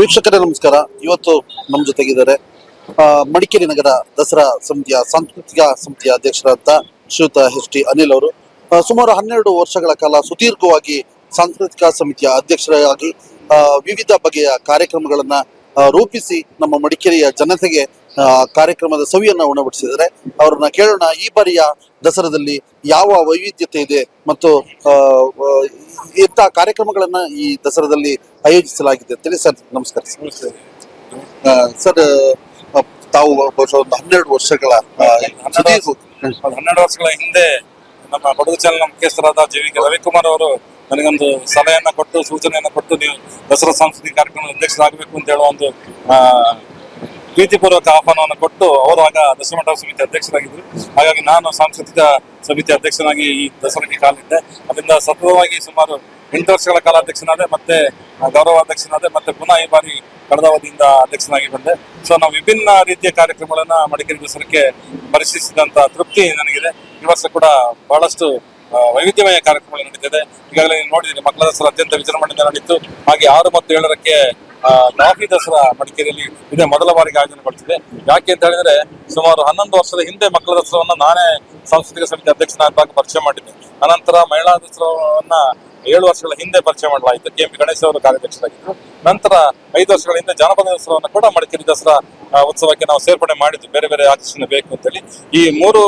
ವೀಕ್ಷಕರೇ, ನಮಸ್ಕಾರ. ಇವತ್ತು ನಮ್ಮ ಜೊತೆಗಿದ್ದಾರೆ ಮಡಿಕೇರಿ ನಗರ ದಸರಾ ಸಮಿತಿಯ ಸಾಂಸ್ಕೃತಿಕ ಸಮಿತಿಯ ಅಧ್ಯಕ್ಷರಾದ ಶ್ರೀಯುತ ಎಚ್ ಟಿ ಅನಿಲ್ ಅವರು. ಸುಮಾರು ಹನ್ನೆರಡು ವರ್ಷಗಳ ಕಾಲ ಸುದೀರ್ಘವಾಗಿ ಸಾಂಸ್ಕೃತಿಕ ಸಮಿತಿಯ ಅಧ್ಯಕ್ಷರಾಗಿ ವಿವಿಧ ಬಗೆಯ ಕಾರ್ಯಕ್ರಮಗಳನ್ನ ರೂಪಿಸಿ ನಮ್ಮ ಮಡಿಕೇರಿಯ ಜನತೆಗೆ ಕಾರ್ಯಕ್ರಮದ ಸವಿಯನ್ನ ಉಣಬಡಿಸಿದರೆ ಅವ್ರನ್ನ ಕೇಳೋಣ ಈ ಬಾರಿಯ ದಸರಾದಲ್ಲಿ ಯಾವ ವೈವಿಧ್ಯತೆ ಇದೆ ಮತ್ತು ಇಂಥ ಕಾರ್ಯಕ್ರಮಗಳನ್ನ ಈ ದಸರಾದಲ್ಲಿ ಆಯೋಜಿಸಲಾಗಿದೆ ಅಂತೇಳಿ ಸರ್ ನಮಸ್ಕಾರ ಸರ್. ತಾವು ಬಹುಶಃ ಒಂದು ಹನ್ನೆರಡು ವರ್ಷಗಳ ಹನ್ನೆರಡು ವರ್ಷಗಳ ಹಿಂದೆ ನಮ್ಮ ಕೊಡಗು ಚಾನಲ್ ಮುಖ್ಯಸ್ಥರಾದ ಜಿ ವಿ ರವಿಕುಮಾರ್ ಅವರು ನನಗೊಂದು ಸಲಹೆಯನ್ನ ಕೊಟ್ಟು ಸೂಚನೆಯನ್ನ ಕೊಟ್ಟು ನೀವು ದಸರಾ ಸಾಂಸ್ಕೃತಿಕ ಕಾರ್ಯಕ್ರಮದ ಅಧ್ಯಕ್ಷರಾಗಬೇಕು ಅಂತ ಹೇಳುವ ಒಂದು ಪ್ರೀತಿಪೂರ್ವಕ ಆಹ್ವಾನವನ್ನು ಕೊಟ್ಟು ಅವರು ಆಗ ದಶಮಂಡಲ ಸಮಿತಿ ಅಧ್ಯಕ್ಷರಾಗಿದ್ದರು. ಹಾಗಾಗಿ ನಾನು ಸಾಂಸ್ಕೃತಿಕ ಸಮಿತಿ ಅಧ್ಯಕ್ಷನಾಗಿ ಈ ದಸರಾಗೆ ಕಾಲಿದ್ದೆ ಅದರಿಂದ ಸತತವಾಗಿ ಸುಮಾರು ಎಂಟು ವರ್ಷಗಳ ಕಾಲ ಅಧ್ಯಕ್ಷನಾದೆ, ಮತ್ತೆ ಗೌರವ ಅಧ್ಯಕ್ಷನಾದೆ, ಮತ್ತೆ ಪುನಃ ಈ ಬಾರಿ ಕಳೆದ ಅವಧಿಯಿಂದ ಅಧ್ಯಕ್ಷನಾಗಿ ಬಂದೆ. ಸೊ ನಾವು ವಿಭಿನ್ನ ರೀತಿಯ ಕಾರ್ಯಕ್ರಮಗಳನ್ನ ಮಡಿಕೇರಿ ದಸರಕ್ಕೆ ಪರಿಶೀಲಿಸಿದಂತ ತೃಪ್ತಿ ನನಗಿದೆ. ಈ ವರ್ಷ ಕೂಡ ಬಹಳಷ್ಟು ವೈವಿಧ್ಯಮಯ ಕಾರ್ಯಕ್ರಮಗಳು ನಡೀತಿದೆ. ಈಗಾಗಲೇ ನೀವು ನೋಡಿದ್ದೀರಿ ಮಕ್ಕಳ ದಸರಾ ಅತ್ಯಂತ ವಿಜೃಂಭಣೆಯಿಂದ ನಡೀತು ಹಾಗೆ ಆರು ಮತ್ತು ಏಳರಕ್ಕೆ ಕಾಫಿ ದಸರಾ ಮಡಿಕೇರಿಯಲ್ಲಿ ಇದೇ, ಮೊದಲ ಬಾರಿಗೆ ಆಯೋಜನೆ ಮಾಡ್ತಿದೆ. ಯಾಕೆ ಅಂತ ಹೇಳಿದ್ರೆ, ಸುಮಾರು ಹನ್ನೊಂದು ವರ್ಷದ ಹಿಂದೆ ಮಕ್ಕಳ ದಸರಾವನ್ನ ನಾನೇ ಸಾಂಸ್ಕೃತಿಕ ಸಮಿತಿ ಅಧ್ಯಕ್ಷನಾದಾಗ ಪರಿಚಯ ಮಾಡಿದ್ದೆ. ಅನಂತರ ಮಹಿಳಾ ದಸರಾವನ್ನ ಏಳು ವರ್ಷಗಳ ಹಿಂದೆ ಪರಿಚಯ ಮಾಡಲಾಯಿತು. ಕೆ ಎಂ ಗಣೇಶ್ ಅವರು ಕಾರ್ಯಾಧ್ಯಕ್ಷರಾಗಿದ್ದರು ನಂತರ ಐದು ವರ್ಷಗಳ ಹಿಂದೆ ಜಾನಪದ ದಸರಾವನ್ನು ಕೂಡ ಮಡಿಕೇರಿ ದಸರಾ ಉತ್ಸವಕ್ಕೆ ನಾವು ಸೇರ್ಪಡೆ ಮಾಡಿದ್ದು ಬೇರೆ ಬೇರೆ ಆಕರ್ಷಣೆ ಬೇಕು ಅಂತೇಳಿ. ಈ ಮೂರು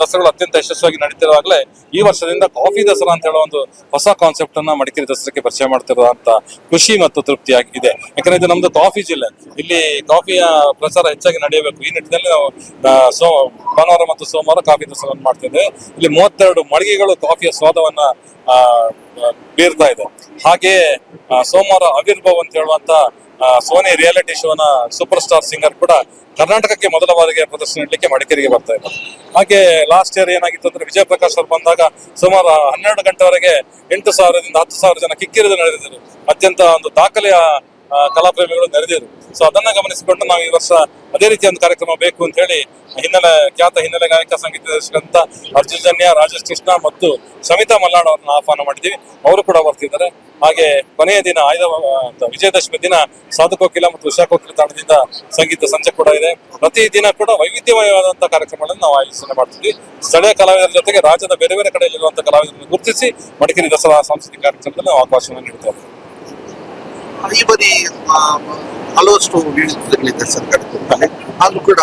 ದಸರಾಗಳು ಅತ್ಯಂತ ಯಶಸ್ವಿಯಾಗಿ ನಡೀತಿರುವಾಗಲೇ ಈ ವರ್ಷದಿಂದ ಕಾಫಿ ದಸರಾ ಅಂತ ಹೇಳೋ ಒಂದು ಹೊಸ ಕಾನ್ಸೆಪ್ಟ್ ಅನ್ನ ಮಡಿಕೇರಿ ದಸರಾಕ್ಕೆ ಪರಿಚಯ ಮಾಡ್ತಿರುವಂತ ಖುಷಿ ಮತ್ತು ತೃಪ್ತಿಯಾಗಿದೆ ಯಾಕಂದ್ರೆ ಇದು ನಮ್ದು ಕಾಫಿ ಜಿಲ್ಲೆ. ಇಲ್ಲಿ ಕಾಫಿಯ ಪ್ರಚಾರ ಹೆಚ್ಚಾಗಿ ನಡೆಯಬೇಕು. ಈ ನಿಟ್ಟಿನಲ್ಲಿ ನಾವು ಸೋ, ಭಾನುವಾರ ಮತ್ತು ಸೋಮವಾರ ಕಾಫಿ ದಸರಾ ಮಾಡ್ತಿದ್ದೇವೆ. ಇಲ್ಲಿ ಮೂವತ್ತೆರಡು ಮಳಿಗೆಗಳು ಕಾಫಿಯ ಸ್ವಾದವನ್ನ ಬೀರ್ತಾ ಇದೆ. ಹಾಗೆ ಆ, ಸೋಮವಾರ ಆವಿರ್ಭಾವ್ ಅಂತ ಹೇಳುವಂತ ಸೋನಿ ರಿಯಾಲಿಟಿ ಶೋನ ಸೂಪರ್ ಸ್ಟಾರ್ ಸಿಂಗರ್ ಕೂಡ ಕರ್ನಾಟಕಕ್ಕೆ ಮೊದಲ ಬಾರಿಗೆ ಪ್ರದರ್ಶನ ನೀಡಲಿಕ್ಕೆ ಮಡಿಕೇರಿಗೆ ಬರ್ತಾ ಇದ್ದಾರೆ. ಹಾಗೆ ಲಾಸ್ಟ್ ಇಯರ್ ಏನಾಗಿತ್ತು ಅಂದ್ರೆ ವಿಜಯ ಪ್ರಕಾಶ್ ಅವರು ಬಂದಾಗ ಸುಮಾರು ಹನ್ನೆರಡು ಗಂಟೆವರೆಗೆ ಎಂಟು ಸಾವಿರದಿಂದ ಹತ್ತು ಸಾವಿರ ಜನ ಕಿಕ್ಕಿರಿದು ನಡೆದಿದ್ದರು. ಅತ್ಯಂತ ಒಂದು ದಾಖಲೆಯ ಕಲಾಪ್ರೇಮಿಗಳು ನೆರೆದಿದ್ರು ಸೊ ಅದನ್ನ ಗಮನಿಸಿಕೊಂಡು ನಾವು ಈ ವರ್ಷ ಅದೇ ರೀತಿಯ ಒಂದು ಕಾರ್ಯಕ್ರಮ ಬೇಕು ಅಂತ ಹೇಳಿ ಹಿನ್ನೆಲೆ, ಖ್ಯಾತ ಹಿನ್ನೆಲೆ ಗಾಯಕ ಸಂಗೀತ ಅರ್ಜುನ್ ಜನ್ಯ, ರಾಜೇಶ್ ಕೃಷ್ಣ ಮತ್ತು ಸಮಿತಾ ಮಲ್ನಾಡ್ ಅವ್ರನ್ನ ಆಹ್ವಾನ ಮಾಡಿದ್ದೀವಿ. ಅವರು ಕೂಡ ಬರ್ತಿದ್ದಾರೆ. ಹಾಗೆ ಕೊನೆಯ ದಿನ ಆಯ್ದ ವಿಜಯದಶಮಿ ದಿನ ಸಾಧು ಕೋಕಿಲ ಮತ್ತು ಉಷಾ ಕೋಕಿಲ ತಾಣದಿಂದ ಸಂಗೀತ ಸಂಜೆ ಕೂಡ ಇದೆ. ಪ್ರತಿ ದಿನ ಕೂಡ ವೈವಿಧ್ಯಮಯವಾದಂತಹ ಕಾರ್ಯಕ್ರಮಗಳನ್ನು ನಾವು ಆಯೋಜನೆ ಮಾಡ್ತೀವಿ. ಸ್ಥಳೀಯ ಕಲಾವಿದರ ಜೊತೆಗೆ ರಾಜ್ಯದ ಬೇರೆ ಬೇರೆ ಕಡೆಯಲ್ಲಿರುವಂತಹ ಕಲಾವಿದರನ್ನು ಗುರುತಿಸಿ ಮಡಿಕೇರಿ ದಸರಾ ಸಾಂಸ್ಕೃತಿಕ ಕಾರ್ಯಕ್ರಮದಲ್ಲಿ ನಾವು ಅವಕಾಶವನ್ನು ನೀಡ್ತಾ ಇದ್ದೀವಿ ಈ ಬಾರಿ ಹಲವಷ್ಟು ವಿವಿಧತೆಗಳಿದೆ ಸರ್ಕಾರದಲ್ಲಿ ಆದ್ರೂ ಕೂಡ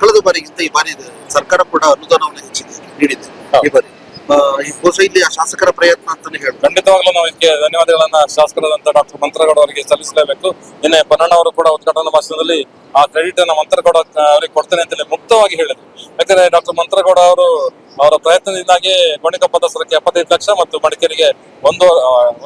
ಕಳೆದ ಬಾರಿಗಿಂತ ಈ ಬಾರಿ ಸರ್ಕಾರ ಕೂಡ ಅನುದಾನವನ್ನು ಹೆಚ್ಚಿಗೆ ನೀಡಿದೆ ಈ ಬಾರಿ ಬಹುಶಃ ಇಲ್ಲಿ ಶಾಸಕರ ಪ್ರಯತ್ನ ಅಂತ ಹೇಳಿ ಖಂಡಿತವಾಗ್ಲೂ ನಾವು ಇದಕ್ಕೆ ಧನ್ಯವಾದಗಳನ್ನ ಶಾಸಕರಾದಂತ ಡಾಕ್ಟರ್ ಮಂತ್ರಗೌಡ ಅವರಿಗೆ ಸಲ್ಲಿಸಲೇಬೇಕು. ನಿನ್ನೆ ಬನ್ನಣ್ಣ ಅವರು ಕೂಡ ಉದ್ಘಾಟನಾ ಭಾಷಣದಲ್ಲಿ ಆ ಕ್ರೆಡಿಟ್ ಅನ್ನ ಮಂತ್ರಗೌಡ ಅವರಿಗೆ ಕೊಡ್ತೇನೆ ಅಂತೇಳಿ ಮುಕ್ತವಾಗಿ ಹೇಳಿದ್ರು. ಯಾಕಂದ್ರೆ ಡಾಕ್ಟರ್ ಮಂತ್ರಗೌಡ ಅವರು ಅವರ ಪ್ರಯತ್ನದಿಂದಾಗಿ ಗೋಣಿಕೊಪ್ಪ ದಸರಕ್ಕೆ ಎಪ್ಪತ್ತೈದು ಲಕ್ಷ ಮತ್ತು ಮಡಿಕೇರಿಗೆ ಒಂದು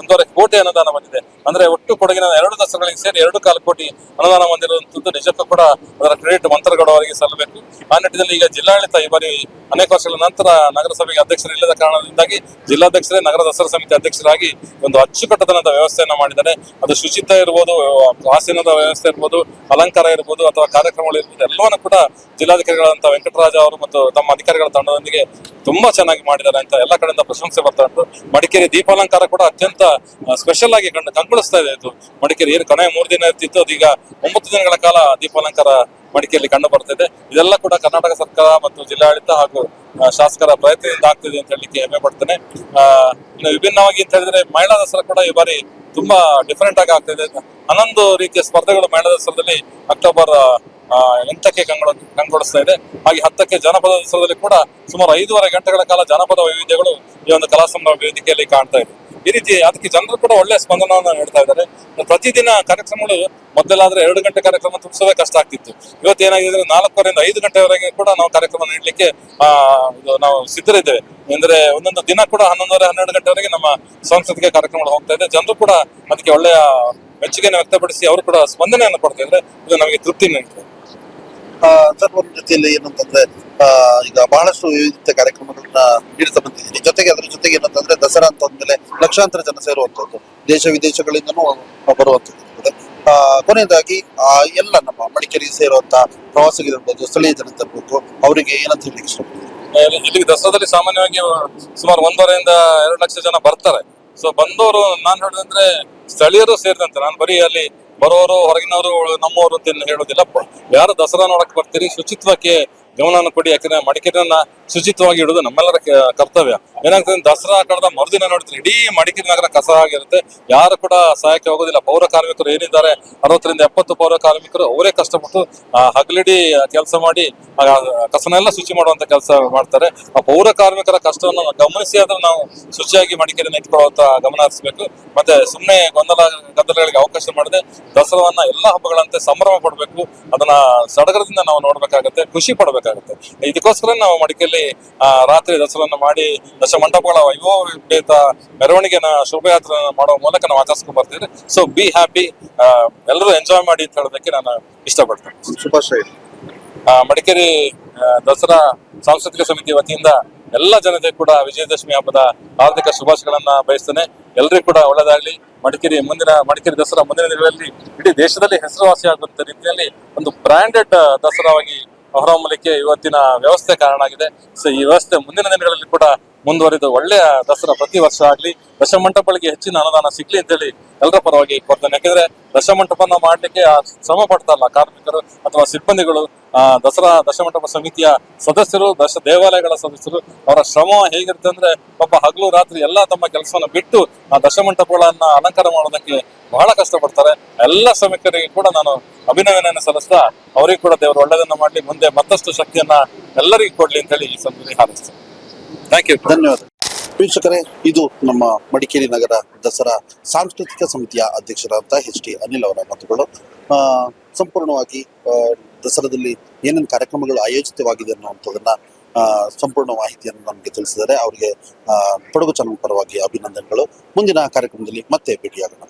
ಒಂದೂವರೆ ಕೋಟಿ ಅನುದಾನ ಬಂದಿದೆ. ಅಂದ್ರೆ ಒಟ್ಟು ಕೊಡಗಿನ ಎರಡು ದಸರಗಳಿಗೆ ಸೇರಿ ಎರಡು ಕಾಲು ಕೋಟಿ ಅನುದಾನ ಹೊಂದಿರುವಂತದ್ದು ನಿಜಕ್ಕೂ ಕೂಡ ಅದರ ಕ್ರೆಡಿಟ್ ಮಂತ್ರಗೌಡ ಅವರಿಗೆ ಸಲ್ಲಬೇಕು. ಆ ನಿಟ್ಟಿನಲ್ಲಿ ಈಗ ಜಿಲ್ಲಾಡಳಿತ ಈ ಬಾರಿ ಅನೇಕ ವರ್ಷಗಳ ನಂತರ ನಗರಸಭೆಗೆ ಅಧ್ಯಕ್ಷರು ಇಲ್ಲದ ಕಾರಣದಿಂದಾಗಿ ಜಿಲ್ಲಾಧ್ಯಕ್ಷರೇ ನಗರ ದಸರಾ ಸಮಿತಿ ಅಧ್ಯಕ್ಷರಾಗಿ ಒಂದು ಅಚ್ಚುಕಟ್ಟತನದ ವ್ಯವಸ್ಥೆಯನ್ನು ಮಾಡಿದ್ದಾರೆ. ಅದು ಶುಚಿತ್ವ ಇರ್ಬೋದು ಆಸನದ ವ್ಯವಸ್ಥೆ ಇರ್ಬೋದು, ಅಲಂಕಾರ ಇರ್ಬೋದು ಅಥವಾ ಕಾರ್ಯಕ್ರಮಗಳು ಇರ್ಬೋದು, ಎಲ್ಲವನ್ನು ಕೂಡ ಜಿಲ್ಲಾಧಿಕಾರಿಗಳಂತ ವೆಂಕಟರಾಜ ಅವರು ಮತ್ತು ತಮ್ಮ ಅಧಿಕಾರಿಗಳ ತಂಡದೊಂದಿಗೆ ತುಂಬಾ ಚೆನ್ನಾಗಿ ಮಾಡಿದ್ದಾರೆ ಅಂತ ಎಲ್ಲ ಕಡೆಯಿಂದ ಪ್ರಶಂಸೆ ಬರ್ತಾ ಉಂಟು. ಮಡಿಕೇರಿ ದೀಪಾಲಂಕಾರ ಕೂಡ ಅತ್ಯಂತ ಸ್ಪೆಷಲ್ ಆಗಿ ಕಂಡು, ಕಂಗೊಳಿಸ್ತಾ ಇದೆ ಇದು ಮಡಿಕೇರಿ ಏನು ಕಣೆ ಮೂರು ದಿನ ಇರ್ತಿತ್ತು ಅದೀಗ ಒಂಬತ್ತು ದಿನಗಳ ಕಾಲ ದೀಪಾಲಂಕಾರ ಮಡಿಕೇರಿಯಲ್ಲಿ ಕಂಡು ಬರ್ತಿದೆ ಇದೆಲ್ಲ ಕೂಡ ಕರ್ನಾಟಕ ಸರ್ಕಾರ ಮತ್ತು ಜಿಲ್ಲಾಡಳಿತ ಹಾಗೂ ಶಾಸಕರ ಪ್ರಯತ್ನದಿಂದ ಆಗ್ತಿದೆ ಅಂತ ಹೇಳಲಿಕ್ಕೆ ಹೆಮ್ಮೆ ಪಡ್ತೇನೆ. ಇನ್ನು ವಿಭಿನ್ನವಾಗಿ ಅಂತ ಹೇಳಿದ್ರೆ ಮಹಿಳಾ ದಸರಾ ಕೂಡ ಈ ಬಾರಿ ತುಂಬಾ ಡಿಫರೆಂಟ್ ಆಗಿ ಆಗ್ತಿದೆ. ಹನ್ನೊಂದು ರೀತಿಯ ಸ್ಪರ್ಧೆಗಳು ಮಹಿಳಾ ದಸರಾದಲ್ಲಿ ಅಕ್ಟೋಬರ್ ಎಂಟಕ್ಕೆ ಕಂಗೊಳ, ಕಂಗೊಳಿಸ್ತಾ ಇದೆ. ಹಾಗೆ ಹತ್ತಕ್ಕೆ ಜಾನಪದ ದಸರಾದಲ್ಲಿ ಕೂಡ ಸುಮಾರು ಐದೂವರೆ ಗಂಟೆಗಳ ಕಾಲ ಜಾನಪದ ವೈವಿಧ್ಯಗಳು ಈ ಒಂದು ಕಲಾ ಸಂಭ್ರಮ ವೇದಿಕೆಯಲ್ಲಿ ಕಾಣ್ತಾ ಇದೆ. ಈ ರೀತಿ ಅದಕ್ಕೆ ಜನರು ಕೂಡ ಒಳ್ಳೆ ಸ್ಪಂದನವನ್ನು ನೀಡ್ತಾ ಇದ್ದಾರೆ. ಪ್ರತಿದಿನ ಕಾರ್ಯಕ್ರಮಗಳು ಮೊದಲಾದ್ರೆ ಎರಡು ಗಂಟೆ ಕಾರ್ಯಕ್ರಮ ತುಂಬಿಸೋದೇ ಕಷ್ಟ ಆಗ್ತಿತ್ತು. ಇವತ್ತು ಏನಾಗಿದೆ ಅಂದ್ರೆ ನಾಲ್ಕರಿಂದ ಐದು ಗಂಟೆವರೆಗೆ ಕೂಡ ನಾವು ಕಾರ್ಯಕ್ರಮ ನೀಡಲಿಕ್ಕೆ ನಾವು ಸಿದ್ಧರಿದ್ದೇವೆ. ಅಂದ್ರೆ ಒಂದೊಂದು ದಿನ ಕೂಡ ಹನ್ನೊಂದುವರೆ, ಹನ್ನೆರಡು ಗಂಟೆವರೆಗೆ ನಮ್ಮ ಸಾಂಸ್ಕೃತಿಕ ಕಾರ್ಯಕ್ರಮಗಳು ಹೋಗ್ತಾ ಇದೆ. ಜನರು ಕೂಡ ಅದಕ್ಕೆ ಒಳ್ಳೆಯ ಮೆಚ್ಚುಗೆಯನ್ನು ವ್ಯಕ್ತಪಡಿಸಿ ಅವರು ಕೂಡ ಸ್ಪಂದನೆಯನ್ನು ಕೊಡ್ತಾ ಇದ್ರೆ ಇದು ನಮಗೆ ತೃಪ್ತಿ ನೀಡ್ತದೆ. ಆ, ಜೊತೆಯಲ್ಲಿ ಏನಂತಂದ್ರೆ ಈಗ ಬಹಳಷ್ಟು ವಿವಿಧ ಕಾರ್ಯಕ್ರಮಗಳನ್ನ ನೀಡ್ತಾ ಬಂದಿದ್ದೀನಿ. ಜೊತೆಗೆ ಅದ್ರ ಜೊತೆಗೆ ಏನಂತಂದ್ರೆ ದಸರಾ ಅಂತ ಅಂದ್ಮೇಲೆ ಲಕ್ಷಾಂತರ ಜನ ಸೇರುವಂತದ್ದು ದೇಶ ವಿದೇಶಗಳಿಂದನೂ ಬರುವಂತದ್ದು. ಆ ಕೊನೆಯದಾಗಿ ಆ ಎಲ್ಲ ನಮ್ಮ ಮಡಿಕೇರಿಗೆ ಸೇರುವಂತ ಪ್ರವಾಸಿಗರಿರ್ಬೋದು ಸ್ಥಳೀಯ ಜನತೆ ಇರ್ಬೋದು ಅವರಿಗೆ ಏನಂತ ಹೇಳಿ ಇಷ್ಟಪಡ್ತೀನಿ? ಇಲ್ಲಿ- ಇಲ್ಲಿಗೆ ದಸರಾದಲ್ಲಿ ಸಾಮಾನ್ಯವಾಗಿ ಸುಮಾರು ಒಂದೂವರೆಯಿಂದ ಎರಡು ಲಕ್ಷ ಜನ ಬರ್ತಾರೆ. ಸೊ ಬಂದವರು ನಾನು ಹೇಳಿದ್ರೆ ಸ್ಥಳೀಯರು ಸೇರಿದಂತೆ, ನಾನು ಬರೀ ಅಲ್ಲಿ ಬರೋರು, ಹೊರಗಿನವರು, ನಮ್ಮವರು ಅಂತ ಹೇಳೋದಿಲ್ಲ. ಯಾರು ದಸರಾ ನೋಡಕ್ ಬರ್ತೀರಿ, ಶುಚಿತ್ವಕ್ಕೆ ಗಮನವನ್ನು ಕೊಡಿ, ಯಾಕಂದ್ರೆ ಮಡಿಕೇರಿಯನ್ನ ಶುಚಿತ್ವವಾಗಿ ಇಡೋದು ನಮ್ಮೆಲ್ಲರ ಕರ್ತವ್ಯ. ಏನಾಗ್ತದೆ ದಸರಾ ಕಡದ ಮರುದಿನ ನೋಡ್ತೀರಿ ಇಡೀ ಮಡಿಕೇರಿ ನಗರ ಕಸ ಆಗಿರುತ್ತೆ. ಯಾರು ಕೂಡ ಸಹಾಯಕ್ಕೆ ಹೋಗೋದಿಲ್ಲ. ಪೌರ ಕಾರ್ಮಿಕರು ಏನಿದ್ದಾರೆ, ಅರವತ್ತರಿಂದ ಎಪ್ಪತ್ತು ಪೌರ ಕಾರ್ಮಿಕರು ಅವರೇ ಕಷ್ಟಪಟ್ಟು ಹಗಲಿಡಿ ಕೆಲಸ ಮಾಡಿ ಕಸನೆಲ್ಲ ಶುಚಿ ಮಾಡುವಂತ ಕೆಲಸ ಮಾಡ್ತಾರೆ. ಆ, ಪೌರ ಕಾರ್ಮಿಕರ ಕಷ್ಟವನ್ನು ಗಮನಿಸಿ ಆದ್ರೆ ನಾವು ಶುಚಿಯಾಗಿ ಮಡಿಕೇರಿನ ಇಟ್ಕೊಳ್ಳುವಂತ ಗಮನ ಹರಿಸಬೇಕು. ಮತ್ತೆ ಸುಮ್ಮನೆ ಗೊಂದಲ, ಗದ್ದಲಗಳಿಗೆ ಅವಕಾಶ ಮಾಡದೆ ದಸರಾವನ್ನ ಎಲ್ಲಾ ಹಬ್ಬಗಳಂತೆ ಸಂಭ್ರಮ ಪಡಬೇಕು. ಅದನ್ನ ಸಡಗರದಿಂದ ನಾವು ನೋಡ್ಬೇಕಾಗತ್ತೆ, ಖುಷಿ ಪಡಬೇಕಾಗತ್ತೆ. ಇದಕ್ಕೋಸ್ಕರ ನಾವು ಮಡಿಕೇರಿ ರಾತ್ರಿ ದಸರನ್ನ ಮಾಡಿ ದಶ ಮಂಟಪಗಳ ವೈಭವೋಪೇತ ಮೆರವಣಿಗೆನ ಶೋಭಯಾತ್ರೆ ಮಾಡುವ ಮೂಲಕ ನಾವು ಆಚರಿಸ್ಕೊಂಡು ಬರ್ತೀವಿ. ಸೊ ಬಿ ಹ್ಯಾಪಿ ಎಲ್ಲರೂ ಎಂಜಾಯ್ ಮಾಡಿ ಅಂತ ಹೇಳೋದಕ್ಕೆ ನಾನು ಇಷ್ಟಪಡ್ತೇನೆ. ಶುಭಾಶಯ. ಮಡಿಕೇರಿ ದಸರಾ ಸಾಂಸ್ಕೃತಿಕ ಸಮಿತಿ ವತಿಯಿಂದ ಎಲ್ಲ ಜನತೆ ಕೂಡ ವಿಜಯದಶಮಿ ಹಬ್ಬದ ಹಾರ್ದಿಕ ಶುಭಾಶಯಗಳನ್ನ ಬಯಸ್ತೇನೆ. ಎಲ್ರಿಗೂ ಕೂಡ ಒಳ್ಳೆದಾಗ್ಲಿ. ಮಡಿಕೇರಿ ಮುಂದಿನ ಮಡಿಕೇರಿ ದಸರಾ ಮುಂದಿನ ದಿನಗಳಲ್ಲಿ ಇಡೀ ದೇಶದಲ್ಲಿ ಹೆಸರುವಾಸಿ ಆಗುವಂತ ರೀತಿಯಲ್ಲಿ ಒಂದು ಬ್ರಾಂಡೆಡ್ ದಸರಾವಾಗಿ ಹೊರಹೊಮ್ಮಲಿಕ್ಕೆ ಇವತ್ತಿನ ವ್ಯವಸ್ಥೆ ಕಾರಣ ಆಗಿದೆ. ಸೊ ಈ ವ್ಯವಸ್ಥೆ ಮುಂದಿನ ದಿನಗಳಲ್ಲಿ ಕೂಡ ಮುಂದುವರಿದು ಒಳ್ಳೆಯ ದಸರಾ ಪ್ರತಿ ವರ್ಷ ಆಗ್ಲಿ, ದಶಮಂಟಪಗಳಿಗೆ ಹೆಚ್ಚಿನ ಅನುದಾನ ಸಿಗ್ಲಿ ಅಂತೇಳಿ ಎಲ್ಲರ ಪರವಾಗಿ ಕೋರ್ತೇನೆ. ಯಾಕಂದ್ರೆ ದಶಮಂಟಪನ ಮಾಡಲಿಕ್ಕೆ ಆ ಶ್ರಮ ಪಡ್ತಾರಲ್ಲ ಕಾರ್ಮಿಕರು ಅಥವಾ ಸಿಬ್ಬಂದಿಗಳು ದಸರಾ ದಶಮಂಟಪ ಸಮಿತಿಯ ಸದಸ್ಯರು, ದಶ ದೇವಾಲಯಗಳ ಸದಸ್ಯರು, ಅವರ ಶ್ರಮ ಹೇಗಿರುತ್ತೆ ಅಂದ್ರೆ ಪಾಪ ಹಗಲು ರಾತ್ರಿ ಎಲ್ಲಾ ತಮ್ಮ ಕೆಲಸವನ್ನ ಬಿಟ್ಟು ಆ ದಶಮಂಟಪಗಳನ್ನ ಅಲಂಕಾರ ಮಾಡೋದಕ್ಕೆ ಬಹಳ ಕಷ್ಟ ಪಡ್ತಾರೆ ಎಲ್ಲ ಶ್ರಮಿಕರಿಗೆ ಕೂಡ ನಾನು ಅಭಿನಂದನೆಯನ್ನು ಸಲ್ಲಿಸ್ತಾ, ಅವರಿಗೂ ಕೂಡ ದೇವರು ಒಳ್ಳೆಯದನ್ನ ಮಾಡಲಿ, ಮುಂದೆ ಮತ್ತಷ್ಟು ಶಕ್ತಿಯನ್ನ ಎಲ್ಲರಿಗೂ ಕೊಡ್ಲಿ ಅಂತ ಹೇಳಿ ಈ ಸಂದರ್ಭದಲ್ಲಿ ಹಾರೈಸ್ತೇನೆ. ಥ್ಯಾಂಕ್ ಯು ಧನ್ಯವಾದ. ವೀಕ್ಷಕರೇ, ಇದು ನಮ್ಮ ಮಡಿಕೇರಿ ನಗರ ದಸರಾ ಸಾಂಸ್ಕೃತಿಕ ಸಮಿತಿಯ ಅಧ್ಯಕ್ಷರಾದ ಎಚ್ ಟಿ ಅನಿಲ್ ಅವರ ಮಾತುಗಳು. ಸಂಪೂರ್ಣವಾಗಿ ದಸರಾದಲ್ಲಿ ಏನೇನು ಕಾರ್ಯಕ್ರಮಗಳು ಆಯೋಜಿತವಾಗಿದೆ ಅನ್ನುವಂಥದ್ದನ್ನ ಸಂಪೂರ್ಣ ಮಾಹಿತಿಯನ್ನು ನಮಗೆ ತಿಳಿಸಿದರೆ ಅವರಿಗೆ ಕೊಡಗು ಚಾನಲ್ ಪರವಾಗಿ ಅಭಿನಂದನೆಗಳು. ಮುಂದಿನ ಕಾರ್ಯಕ್ರಮದಲ್ಲಿ ಮತ್ತೆ ಭೇಟಿಯಾಗೋಣ.